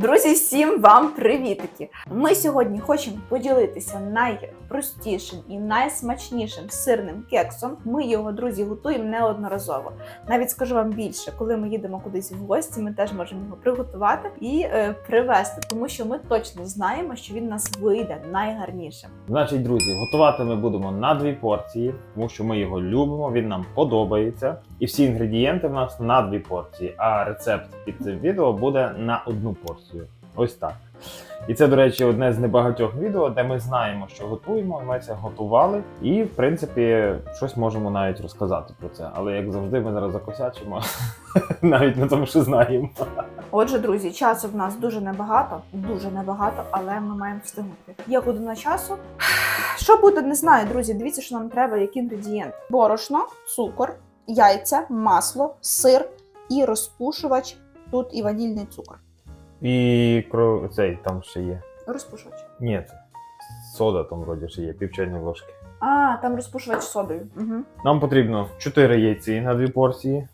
Друзі, всім вам привітики! Ми сьогодні хочемо поділитися найпростішим і найсмачнішим сирним кексом. Ми його, друзі, готуємо неодноразово. Навіть скажу вам більше, коли ми їдемо кудись в гості, ми теж можемо його приготувати і е, привезти, тому що ми точно знаємо, що він нас вийде найгарнішим. Значить, друзі, готувати ми будемо на дві порції, тому що ми його любимо, він нам подобається. І всі інгредієнти в нас на дві порції. А рецепт під цим відео буде на одну порцію. Ось так. І це, до речі, одне з небагатьох відео, де ми знаємо, що готуємо. Ми це готували, і в принципі щось можемо навіть розказати про це. Але як завжди, ми зараз закосячимо навіть на тому, що знаємо. Отже, друзі, часу в нас дуже небагато, дуже небагато, але ми маємо встигнути. Є година часу. Що буде, не знаю, друзі. Дивіться, що нам треба, які інгредієнти: борошно, цукор, яйця, масло, сир і розпушувач. Тут і ванільний цукор. І кро... цей там ще є. Розпушувач. Ні, сода там вроді ще є, пів чайної ложки. А, там розпушувач содою. Угу. Нам потрібно 4 яйці на дві порції.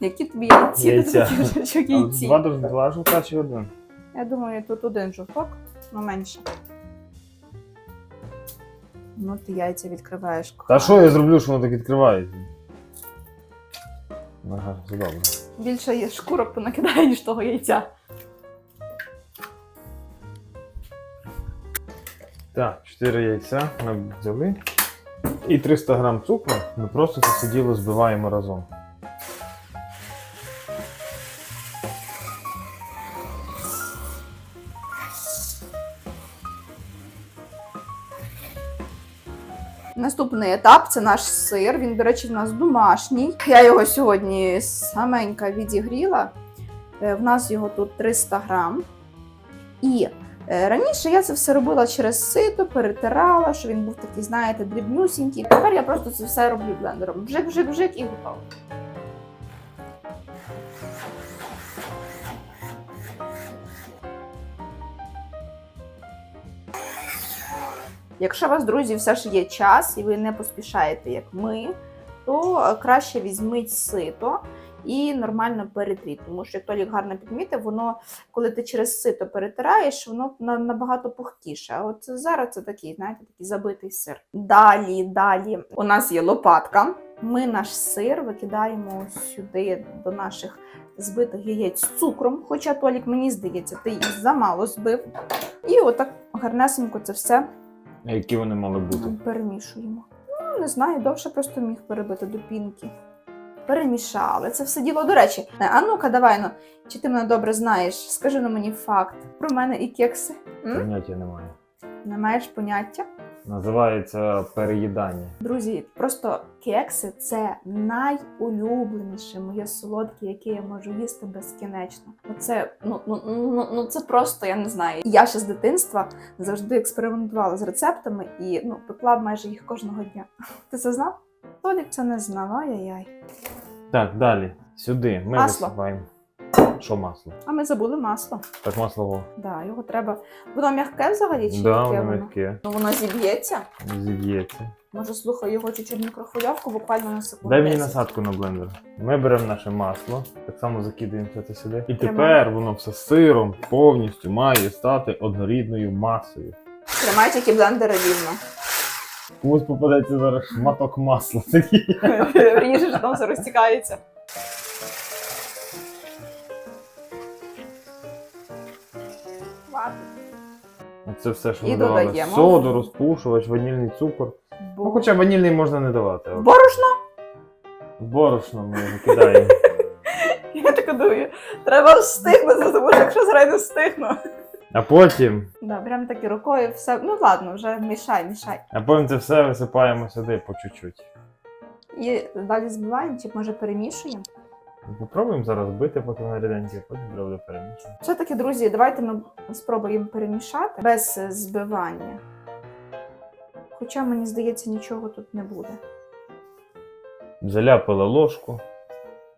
Які тобі яйці? Яйця. Вже, що яйці. Два, два жовтка чи один? Я думаю, тут один жовток, ну менше. Ну, ти яйця відкриваєш. Та кохана. що я зроблю, що воно так відкривається? Ага, все добре. Більше є шкурок понакидає, ніж того яйця. Так, 4 яйця ми взяли. І 300 грам цукру ми просто це діло збиваємо разом. Наступний етап це наш сир. Він, до речі, в нас домашній. Я його сьогодні саменька відігріла. Е, В нас його тут 300 грам. І раніше я це все робила через сито, перетирала, що він був такий, знаєте, дрібнюсінький. Тепер я просто це все роблю блендером. Бжик і готово. Якщо у вас, друзі, все ж є час і ви не поспішаєте, як ми, то е, краще візьміть сито і нормально перетріть. Тому що, як Толік гарно підмітив, воно, коли ти через сито перетираєш, воно на- набагато пухтіше. А от зараз це такий, знаєте, такий забитий сир. Далі, далі у нас є лопатка. Ми наш сир викидаємо сюди до наших збитих яєць з цукром. Хоча Толік, мені здається, ти їх замало збив. І отак гарнесенько це все А Які вони мали бути? Перемішуємо. Ну, не знаю, довше просто міг перебити до пінки. Перемішали. Це все діло. До речі, а ну-ка, давай ну, чи ти мене добре знаєш? Скажи на мені факт про мене і кекси. М? Поняття немає. Не маєш поняття? Називається переїдання. Друзі, просто кекси це найулюбленіше моє солодке, яке я можу їсти безкінечно. Оце ну, ну, ну, ну це просто я не знаю. Я ще з дитинства завжди експериментувала з рецептами і ну пекла майже їх кожного дня. Ти це знав? Толік це не знав, ай-яй-яй. Так, далі. Сюди. Ми Масло. висипаємо. Що масло? А ми забули масло. Так масло. во. Да, його треба. Воно м'яке взагалі чи Да, яке воно воно? м'яке. Ну воно зіб'ється. Зіб'ється. Може, слухай його чуть-чуть в мікрохвильовку, буквально на секунду. Дай мені 10. насадку на блендер. Ми беремо наше масло, так само закидаємо все це сюди. І Тримай. тепер воно все сиром повністю має стати однорідною масою. Тримай тільки блендери рівно. Комусь попадеться зараз шматок масла такий. Ріжеш, там все розтікається. Ладно. Це все, що І ми давали. додаємо. Соду, розпушувач, ванільний цукор. Ну, хоча ванільний можна не давати. от. Борошно? Борошно ми його кидаємо. Я так думаю, треба встигнути, тому що якщо зараз не встигну. А потім, Да, прям таки рукою все. Ну ладно, вже мішай, мішай. а потім це все висипаємо сюди по чуть-чуть. І далі збиваємо, чи може перемішуємо. Попробуємо зараз бити, поки вона ріденька, потім треба перемішати. Все-таки, друзі, давайте ми спробуємо перемішати без збивання. Хоча, мені здається, нічого тут не буде. Заляпали ложку.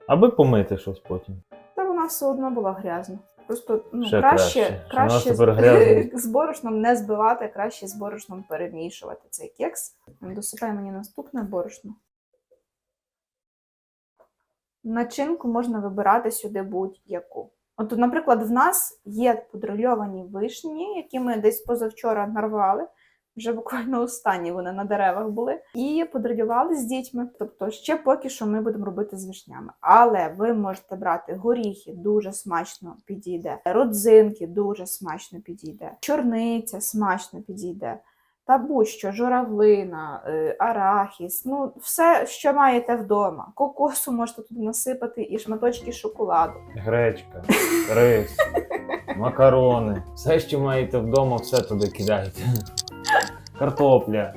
Аби помити щось потім. Та вона все одно була грязна. Просто ну, Ще краще, краще. Краще, з- з борошном не збивати, краще з борошном перемішувати цей кекс. Досипай мені наступне борошно. Начинку можна вибирати сюди будь-яку. От, наприклад, в нас є подрольовані вишні, які ми десь позавчора нарвали. Вже буквально останні вони на деревах були, і подрольювали з дітьми. Тобто, ще поки що ми будемо робити з вишнями. Але ви можете брати горіхи, дуже смачно підійде. Родзинки дуже смачно підійде. Чорниця смачно підійде. Та будь-що, журавлина, е, арахіс, ну все, що маєте вдома. Кокосу можете туди насипати і шматочки шоколаду. Гречка, рис, макарони. Все, що маєте вдома, все туди кидайте. Картопля.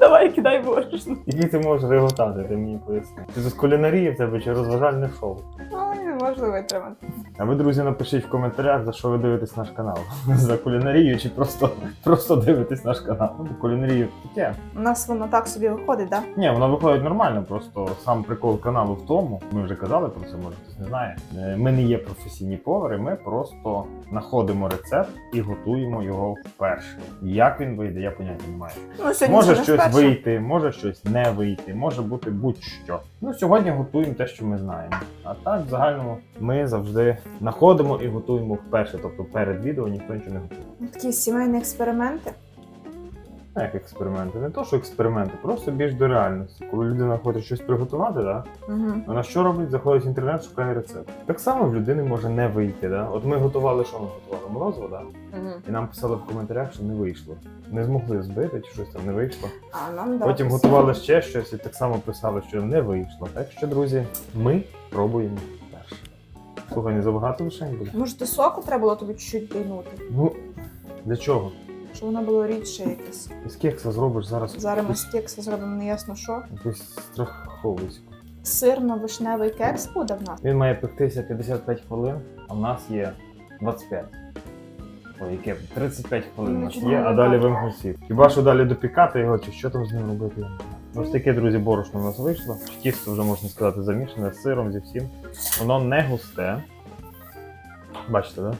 Давай кидай борошно. Які ти можеш реготати, ти мені поясни. Ти з кулінарії в тебе чи розважальне шоу? Ой, не можу витримати. А ви, друзі, напишіть в коментарях, за що ви дивитесь наш канал. За кулінарію чи просто, просто дивитесь наш канал. Ну, кулінарію таке. У нас воно так собі виходить, так? Ні, воно виходить нормально, просто сам прикол каналу в тому, ми вже казали про це, може хтось не знає. Е, Ми не є професійні повари, ми просто знаходимо рецепт і готуємо його вперше. Як він вийде, я поняття не маю. Ну, сьогодні Може щось вперше. вийти, може щось не вийти, може бути будь-що. Ну сьогодні готуємо те, що ми знаємо. А так, в загальному, ми завжди знаходимо і готуємо вперше. Тобто перед відео ніхто нічого не готує. Такі сімейні експерименти. А як експерименти? Не то, що експерименти, просто більш до реальності. Коли людина хоче щось приготувати, да, Угу. вона що робить? Заходить в інтернет, шукає рецепт. Так само в людини може не вийти. Да? От ми готували, що ми готували? Морозиво, да? Угу. і нам писали в коментарях, що не вийшло. Не змогли збити, чи щось там не вийшло. А нам да, Потім писали. готували ще щось і так само писали, що не вийшло. Так що, друзі, ми пробуємо. Слухай, не забагато вишень буде? Може, ти соку треба було тобі чуть-чуть дійнути, Ну, для чого? щоб воно було рідше якесь. Із кекса зробиш зараз Зараз ми з кекса зробимо неясно що. якусь страховиську. Сирно-вишневий кекс буде в нас. Він має пектися 55 хвилин, а в нас є 25. Ой, яке 35 хвилин у нас Ну, є, а далі вимкнуть світ. Хіба що далі допікати його, чи що там з ним робити? я не знаю. Ось таке, друзі, борошно у нас вийшло. Тісто вже можна сказати замішане з сиром, зі всім. Воно не густе. Бачите? Да?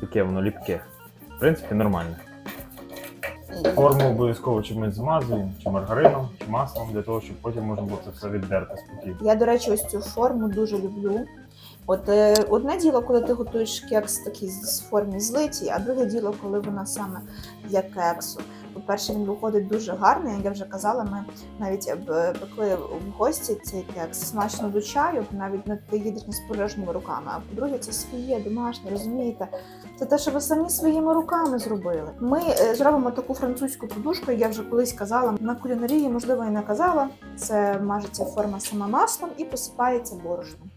Таке воно ліпке. В принципі, нормально. Форму обов'язково чимось змазуємо, чи маргарином, чи маслом, для того, щоб потім можна було це все віддерти спокійно. Я, до речі, ось цю форму дуже люблю. От е, одне діло, коли ти готуєш кекс такий з формі злиті, а друге діло, коли вона саме для кексу. По-перше, він виходить дуже гарний, як я вже казала, ми навіть е, пекли в гості цей кекс смачно до чаю, навіть не ти їдеш не з порожніми руками. А по-друге, це своє домашнє, розумієте? Це те, що ви самі своїми руками зробили. Ми е, зробимо таку французьку подушку, я вже колись казала. На кулінарії, можливо, і не казала. Це мажеться форма сама маслом і посипається борошном.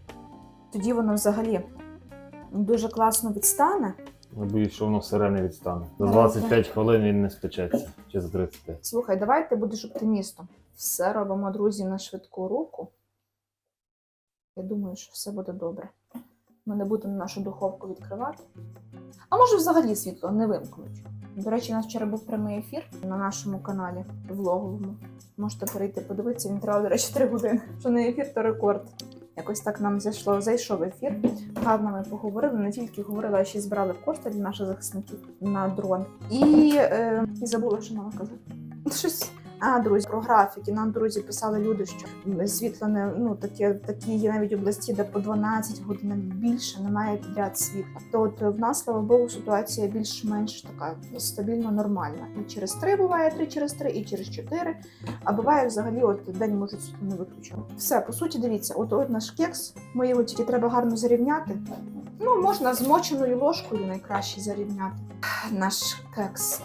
Тоді воно взагалі дуже класно відстане. Я боюсь, що воно не відстане. За Ну, 25 хвилин він не спечеться. Чи за 35. Слухай, давай ти будеш оптимістом. Все робимо, друзі, на швидку руку. Я думаю, що все буде добре. Ми не будемо нашу духовку відкривати. А може, взагалі світло не вимкнуть. До речі, у нас вчора був прямий ефір на нашому каналі влоговому. Можете перейти подивитися, він тривав, до речі, 3 години. Що не ефір, то рекорд. Якось так нам зайшло, зайшов ефір. Гарно ми поговорили, не тільки говорили, а ще збирали кошти для наших захисників на дрон. І, е, і забула, що мала казати. Щось. А, друзі, про графіки. Нам друзі писали люди, що світло не ну таке, такі є навіть області, де по 12 годин більше немає підряд світла. То от в нас, слава Богу, ситуація більш-менш така стабільно нормальна. І через 3 буває 3 через 3, і через 4. А буває взагалі, от день може світло не виключено. Все, по суті, дивіться, от, от наш кекс. Ми його тільки треба гарно зарівняти. Ну, можна змоченою ложкою найкраще зарівняти. Наш кекс.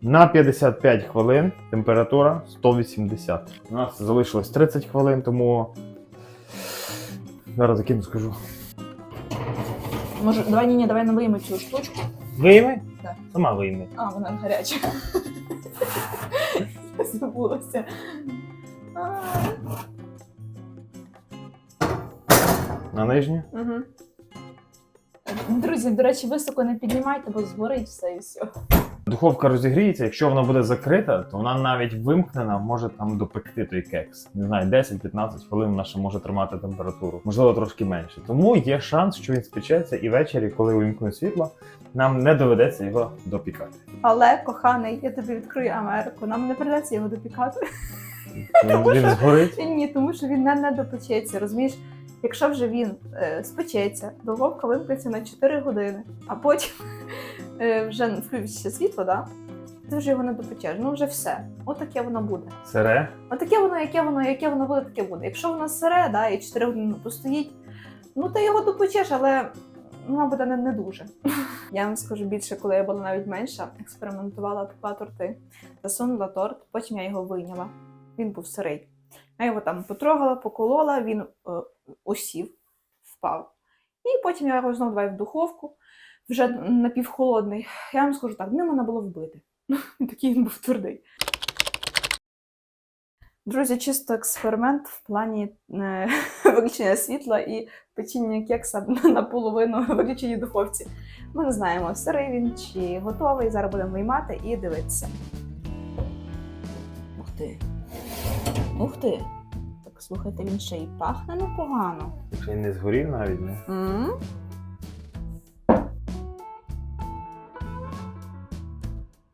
На 55 хвилин температура 180. У нас залишилось 30 хвилин, тому зараз закину скажу. Може, давай ні, ні, давай не вийми цю штучку. Вийми? Так. Сама вийми. А, вона гаряча. Забулася. На нижню. Угу. Друзі, до речі, високо не піднімайте, бо згорить все і все. Духовка розігріється, якщо вона буде закрита, то вона навіть вимкнена може там допекти той кекс. Не знаю, 10-15 хвилин вона ще може тримати температуру, можливо, трошки менше. Тому є шанс, що він спечеться, і ввечері, коли увімкнуть світло, нам не доведеться його допікати. Але, коханий, я тобі відкрию Америку. Нам не придеться його допікати. Він, він згорить. Ні, тому що він не, не допечеться. Розумієш, Якщо вже він е, спечеться, духовка вимкнеться на 4 години, а потім вже включиться світло, да? ти вже його не допечеш. Ну вже все. Отаке воно буде. Сире? Отаке воно, яке воно, яке воно буде, таке буде. Якщо воно сире, да, і 4 години постоїть, ну ти його допечеш, але воно буде не, не дуже. Я вам скажу більше, коли я була навіть менша, експериментувала, пекла торти, засунула торт, потім я його вийняла. Він був сирий. Я його там потрогала, поколола, він е, осів, впав. І потім я його знову давай в духовку, вже напівхолодний. Я вам скажу так, ним можна було вбити. Такий він був твердий. Друзі, чисто експеримент в плані е, виключення світла і печіння кекса наполовину в виключеній духовці. Ми не знаємо, сирий він чи готовий. Зараз будемо виймати і дивитися. Ух ти. Ух ти. Так слухайте, він ще й пахне непогано. Ще й не згорів навіть, не? м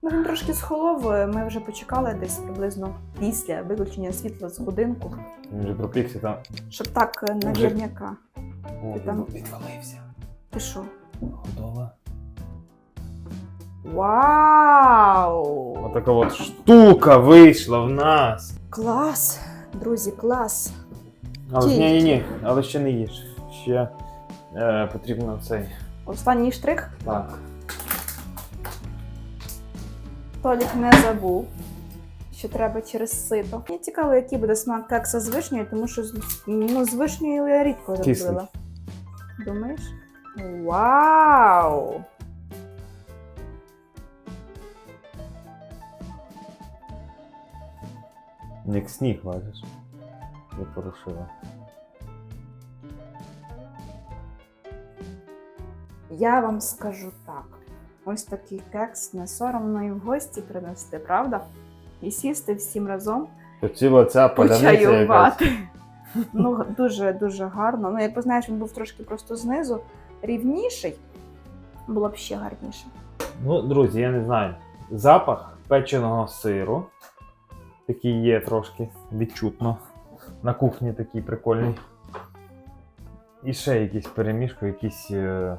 Ну, він трошки схолов. Ми вже почекали десь приблизно після виключення світла з годинку, Він вже пропікся там. щоб так е, навірняка. О, Ти там- відвалився. Ти що? Готова. Вау! Отака от штука вийшла в нас. Клас! Друзі, клас! Але Тільки. ні, ні, ні, але ще не їж. Ще е, потрібно цей. Останній штрих. Так. Толік не забув, що треба через сито. Мені цікаво, який буде смак кекса з вишнею, тому що ну, з вишнею я рідко робила. Думаєш? Вау! Як сніг бачиш. Я порушила. Я вам скажу так: ось такий кекс не соромно і в гості принести, правда? І сісти всім разом ціла ця паляниця якась. Ну, дуже дуже гарно. Ну, якби знаєш, він був трошки просто знизу рівніший, було б ще гарніше. Ну, друзі, я не знаю. Запах печеного сиру. Такий є трошки відчутно. На кухні такий прикольний. І ще якийсь перемішка, якийсь е...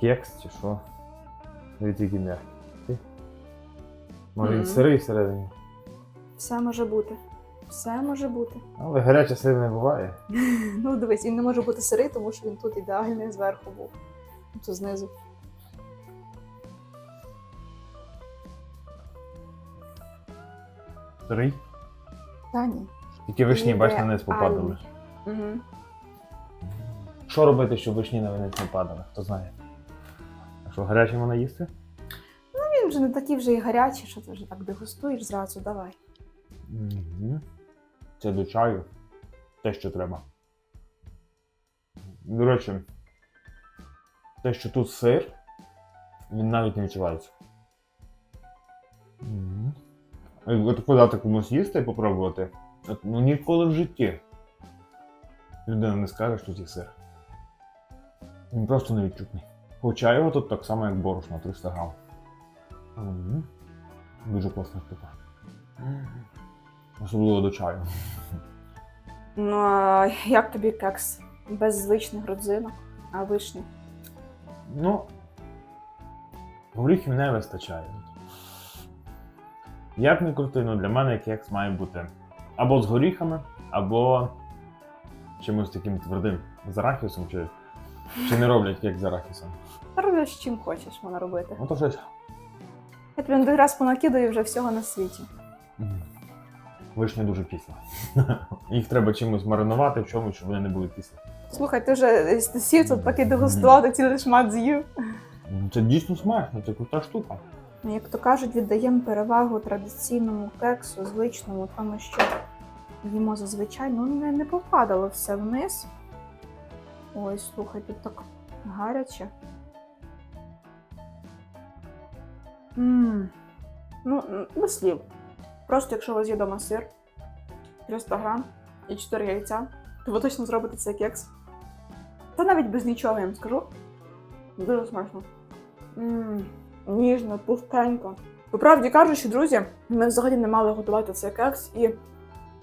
кекс чи що. Дивіться, який м'який. Може він Мгм. сирий всередині. Все може бути. Все може бути. Але гаряче сир не буває. Ну, дивись, він не може бути сирий, тому що він тут ідеальний зверху був. Тут знизу. Сирий. Та ні. Тільки вишні, бач, на низ попадали. Угу. Що робити, щоб вишні на винець не падали? Хто знає? А що, гаряче можна їсти? Ну Він вже не такий вже і гарячий, що ти вже так дегустуєш зразу, давай. Мгм. Це до чаю. Те, що треба. До речі, те, що тут сир, він навіть не відчувається. А Якби таку комусь їсти і попробувати, от, ну ніколи в житті людина не скаже, що тут є сир. Він просто невідчутний. Хоча його тут так само, як борошно, 300 грам. Мгм. Дуже класна штука. Особливо до чаю. Ну, а як тобі кекс? Без звичних родзинок, а вишні. Ну, горіхів не вистачає. Як не крути, ну для мене кекс має бути або з горіхами, або чимось таким твердим. З арахісом чи, чи не роблять кекс з арахісом. Робиш чим хочеш вона робити. Ну то щось. Я тобі один раз понакидаю вже всього на світі. м, Вишня дуже кисла. Їх треба чимось маринувати в чомусь, щоб вони не були кислі. Слухай, ти вже сів тут, поки дегустував, так цілий шмат з'їв. Ну, Це дійсно смачно, це крута штука. Ну, Як то кажуть, віддаємо перевагу традиційному кексу, звичному, тому що їмо зазвичай, ну не, не попадало все вниз. Ой, слухай, тут так гаряче. Мм. Ну, без слів. Просто якщо у вас є вдома сир, 300 грам і 4 яйця, то ви точно зробите цей кекс. Та навіть без нічого, я вам скажу. Дуже смачно. Мм, ніжно, пухкенько. По правді кажучи, друзі, ми взагалі не мали готувати цей кекс і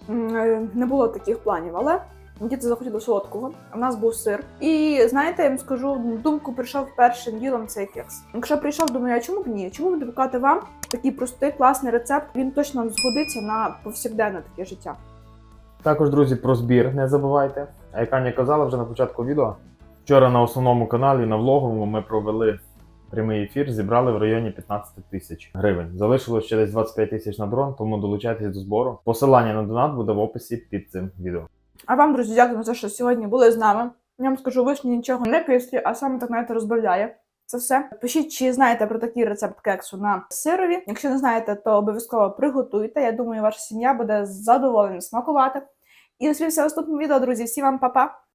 е, не було таких планів. Але Діти захотіли солодкого. У нас був сир. І знаєте, я вам скажу, в думку прийшов першим ділом цей кекс. Якщо прийшов, думаю, а чому б ні? Чому б не показати вам такий простий, класний рецепт? Він точно згодиться на повсякденне таке життя. Також, друзі, про збір не забувайте. А як Аня казала вже на початку відео, вчора на основному каналі на влоговому ми провели прямий ефір, зібрали в районі 15 тисяч гривень. Залишилось ще десь 25 тисяч на дрон, тому долучайтесь до збору. Посилання на донат буде в описі під цим відео. А вам, друзі, дякую за те, що сьогодні були з нами. Я вам скажу, вишні нічого не кислі, а саме так знаєте, розбавляє. Це все. Пишіть, чи знаєте про такий рецепт кексу на сирові. Якщо не знаєте, то обов'язково приготуйте. Я думаю, ваша сім'я буде задоволена смакувати. І зустрінемося в наступному відео, друзі. Всім вам па-па!